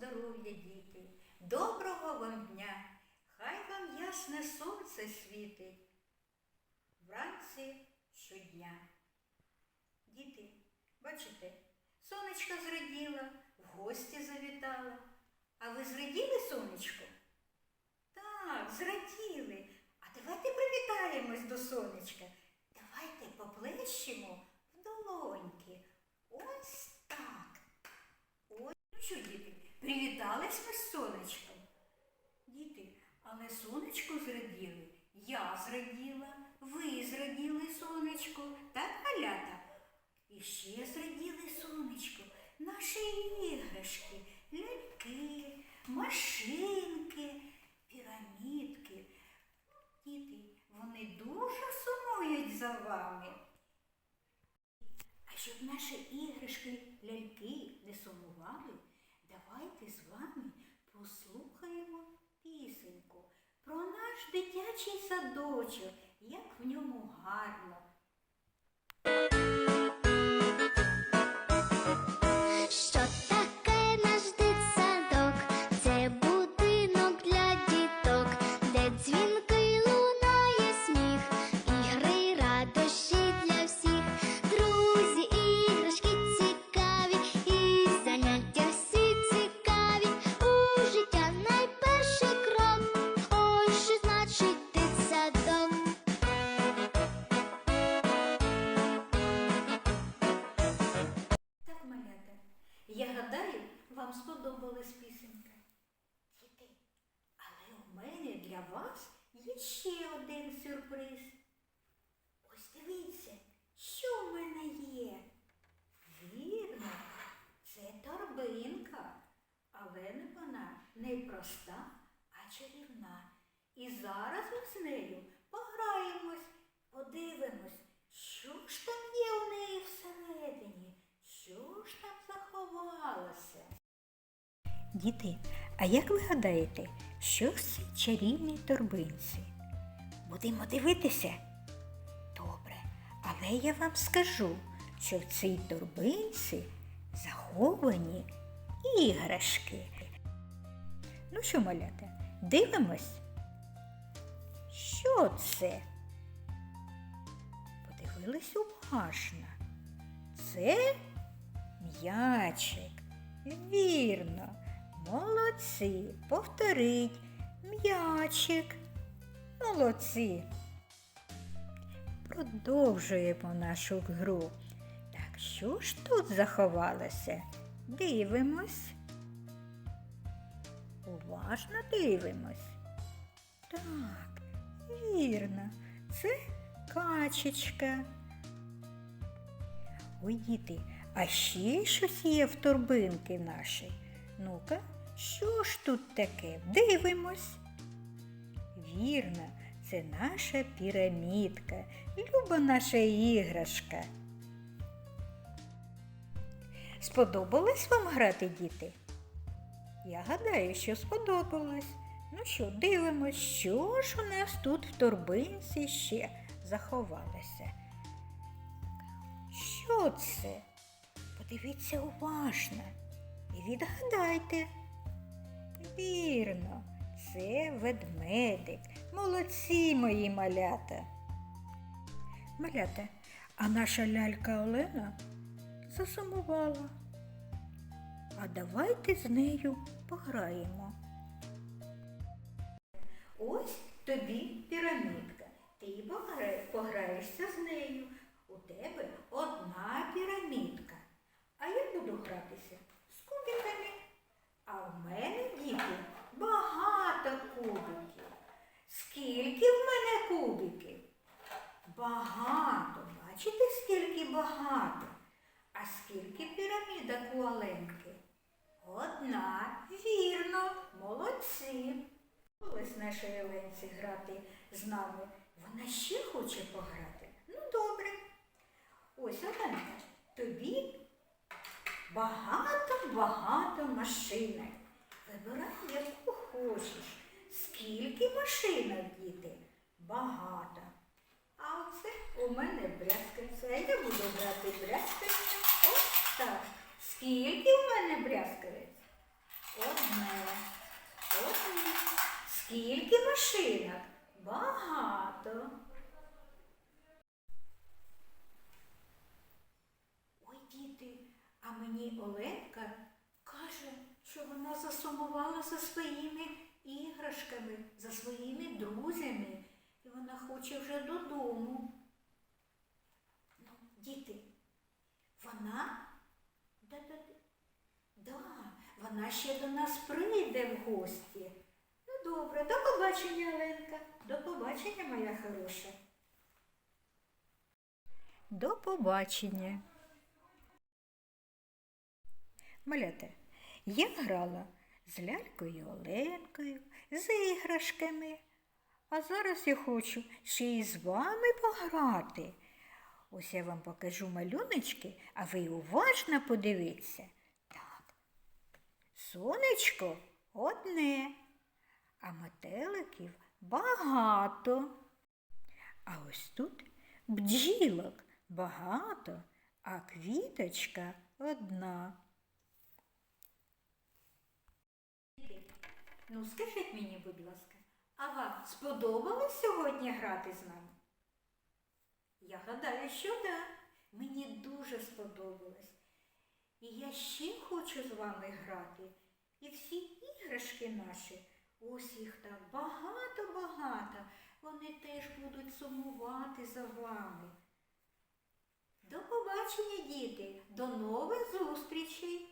здоров'я, діти, доброго вам дня, хай вам ясне сонце світить вранці щодня. Діти, бачите, сонечко зраділа, в гості завітала. А ви зраділи сонечко? Так, зраділи. А давайте привітаємось до сонечка. Давайте поплещемо в долоньки. Ось так. Ось, ну що, діти, привітались ми з сонечком? Діти, але сонечко зраділи. Я зраділа, ви зраділи сонечко, так, малята? І ще зраділи сонечко, наші іграшки, ляльки, машинки, пірамідки. Діти, вони дуже сумують за вами. А щоб наші іграшки, ляльки не сумували, давайте з вами послухаємо пісеньку про наш дитячий садочок, як в ньому гарно. Для вас є ще один сюрприз. Ось дивіться, що в мене є. Вірно, це торбинка, але вона не проста, а чарівна. І зараз ми з нею пограємось, подивимось, що ж там є у неї всередині, що ж там заховалося. Діти, а як ви гадаєте, що в цій чарівній торбинці? Будемо дивитися? Добре, але я вам скажу, що в цій торбинці заховані іграшки. Ну що, малята, дивимось? Що це? Подивились уважно. Це м'ячик. Вірно. Молодці. Повторіть. М'ячик. Молодці. Продовжуємо нашу гру. Так, що ж тут заховалося? Дивимось. Уважно дивимось. Так, вірно, це качечка. Ой, діти, а ще щось є в торбинки нашій. Ну-ка, що ж тут таке? Дивимось. Вірно, це наша пірамідка, люба наша іграшка. Сподобалось вам грати, діти? Я гадаю, що сподобалось. Ну що, дивимось, що ж у нас тут в торбинці ще заховалося. Що це? Подивіться уважно відгадайте. Вірно, це ведмедик. Молодці мої малята. Малята, а наша лялька Олена засумувала. А давайте з нею пограємо. Ось тобі пірамідка. Ти пограєшся з нею. У тебе одна пірамідка. А я буду гратися з кубиками. А в мене, діти, багато кубиків. Скільки в мене кубиків? Багато. Бачите, скільки багато? А скільки пірамідок у Оленки? Одна, вірно, молодці. Ось нашій Оленці грати з нами. Вона ще хоче пограти. Ну, добре. Ось, Оленка, тобі багато-багато машинок. Вибирай, яку хочеш. Скільки машинок, діти? Багато. А оце у мене брязкальце. Я буду грати мене? Одне. Одне. Скільки машинок? Багато. Ой, діти, а мені Оленка каже, що вона засумувала за своїми іграшками, за своїми друзями, і вона хоче вже додому. Ну, діти, вона да, да, да, да, вона ще до нас прийде в гості. Ну, добре, до побачення, Оленка. До побачення, моя хороша. До побачення. Малята, я грала з лялькою Оленкою, з іграшками. А зараз я хочу ще й з вами пограти. Ось я вам покажу малюночки, а ви уважно подивіться. Сонечко одне, а метеликів багато. А ось тут бджілок багато, а квіточка одна. Ну, скажіть мені, будь ласка, а вам сподобалось сьогодні грати з нами? Я гадаю, що так. Да. Мені дуже сподобалось. І я ще хочу з вами грати. І всі іграшки наші, ось їх так багато-багато, вони теж будуть сумувати за вами. До побачення, діти! До нових зустрічей!